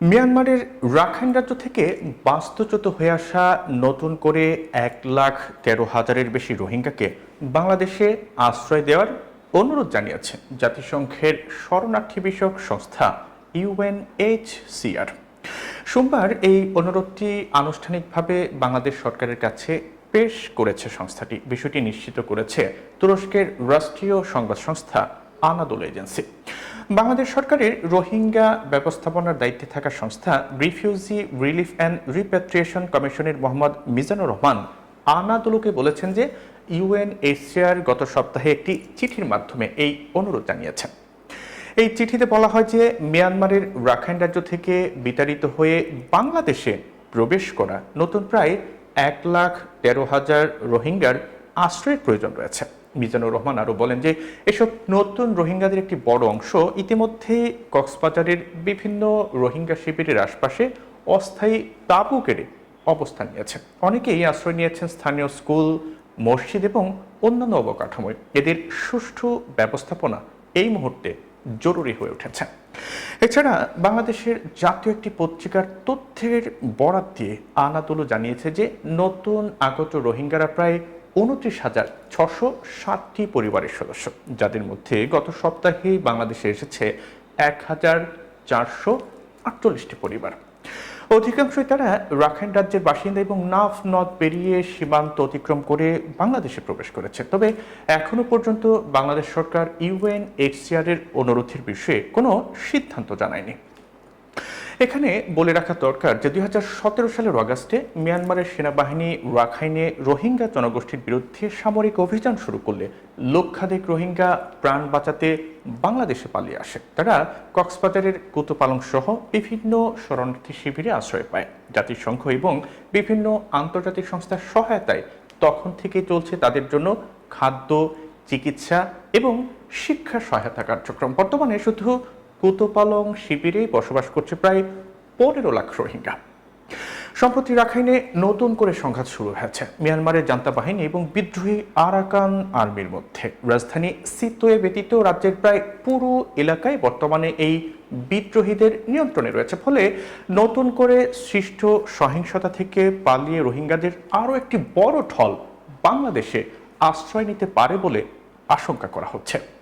মিয়ানমারের রাখাইন রাজ্য থেকে বাস্তুচ্যুত হয়ে আসা নতুন করে এক লাখ তেরো হাজারের বেশি রোহিঙ্গাকে বাংলাদেশে আশ্রয় দেওয়ার অনুরোধ জানিয়েছে জাতিসংঘের শরণার্থী বিষয়ক সংস্থা ইউএনএইচসিআর। সোমবার এই অনুরোধটি আনুষ্ঠানিকভাবে বাংলাদেশ সরকারের কাছে পেশ করেছে সংস্থাটি। বিষয়টি নিশ্চিত করেছে তুরস্কের রাষ্ট্রীয় সংবাদ সংস্থা আনাদোল এজেন্সি। বাংলাদেশ সরকারের রোহিঙ্গা ব্যবস্থাপনার দায়িত্বে থাকা সংস্থা রিফিউজি রিলিফ অ্যান্ড রিপ্যাট্রিয়েশন কমিশনের মোহাম্মদ মিজানুর রহমান আনাদুলুকে বলেছেন যে ইউএনএইচসিআর গত সপ্তাহে একটি চিঠির মাধ্যমে এই অনুরোধ জানিয়েছেন এই চিঠিতে বলা হয় যে মিয়ানমারের রাখাইন রাজ্য থেকে বিতাড়িত হয়ে বাংলাদেশে প্রবেশ করা নতুন প্রায় এক লাখ তেরো হাজার রোহিঙ্গার আশ্রয়ের প্রয়োজন রয়েছে। মিজানুর রহমান আরও বলেন যে, এসব নতুন রোহিঙ্গাদের একটি বড় অংশ ইতিমধ্যেই কক্সবাজারের বিভিন্ন রোহিঙ্গা শিবিরের আশপাশে অস্থায়ী তাঁবু কেড়ে অবস্থান নিয়েছে। অনেকেই আশ্রয় নিয়েছেন স্থানীয় স্কুল, মসজিদ এবং অন্যান্য অবকাঠামোয়। এদের সুষ্ঠু ব্যবস্থাপনা এই মুহূর্তে জরুরি হয়ে উঠেছে। এছাড়া বাংলাদেশের জাতীয় একটি পত্রিকার তথ্যের বরাত দিয়ে আনাতুলু জানিয়েছে যে, নতুন আগত রোহিঙ্গারা প্রায় উনত্রিশ হাজার ছশো ষাটটি পরিবারের সদস্য, যাদের মধ্যে গত সপ্তাহে বাংলাদেশে এসেছে এক হাজার চারশো আটচল্লিশটি পরিবার। অধিকাংশই তারা রাখাইন রাজ্যের বাসিন্দা এবং নাফ নদ পেরিয়ে সীমান্ত অতিক্রম করে বাংলাদেশে প্রবেশ করেছে। তবে এখনও পর্যন্ত বাংলাদেশ সরকার ইউএন এইচসিআর এর অনুরোধের বিষয়ে কোনো সিদ্ধান্ত জানায়নি। এখানে বলে রাখা দরকার যে দুই হাজার সতেরো সালের অগাস্টে মিয়ানমারের সেনাবাহিনী রাখাইনে রোহিঙ্গা জনগোষ্ঠীর বিরুদ্ধে সামরিক অভিযান শুরু করলে লক্ষাধিক রোহিঙ্গা প্রাণ বাঁচাতে বাংলাদেশে পালিয়ে আসে। তারা কক্সবাজারের কুতুপালং সহ বিভিন্ন শরণার্থী শিবিরে আশ্রয় পায়। জাতিসংঘ এবং বিভিন্ন আন্তর্জাতিক সংস্থার সহায়তায় তখন থেকে চলছে তাদের জন্য খাদ্য, চিকিৎসা এবং শিক্ষা সহায়তা কার্যক্রম। বর্তমানে শুধু কুতোপালং শিবিরে বসবাস করছে প্রায় পনেরো লাখ রোহিঙ্গা। সম্প্রতি রাখাইনে নতুন করে সংঘাত শুরু হয়েছে। মিয়ানমারের জান্তা বাহিনী এবং বিদ্রোহী আরাকান আর্মির মধ্যে। রাজধানী সিতোয়ে ব্যতীত রাজ্যের প্রায় পুরো এলাকায় বর্তমানে এই বিদ্রোহীদের নিয়ন্ত্রণে রয়েছে। ফলে নতুন করে সৃষ্ট সহিংসতা থেকে পালিয়ে রোহিঙ্গাদের আরও একটি বড় ঢল বাংলাদেশে আশ্রয় নিতে পারে বলে আশঙ্কা করা হচ্ছে।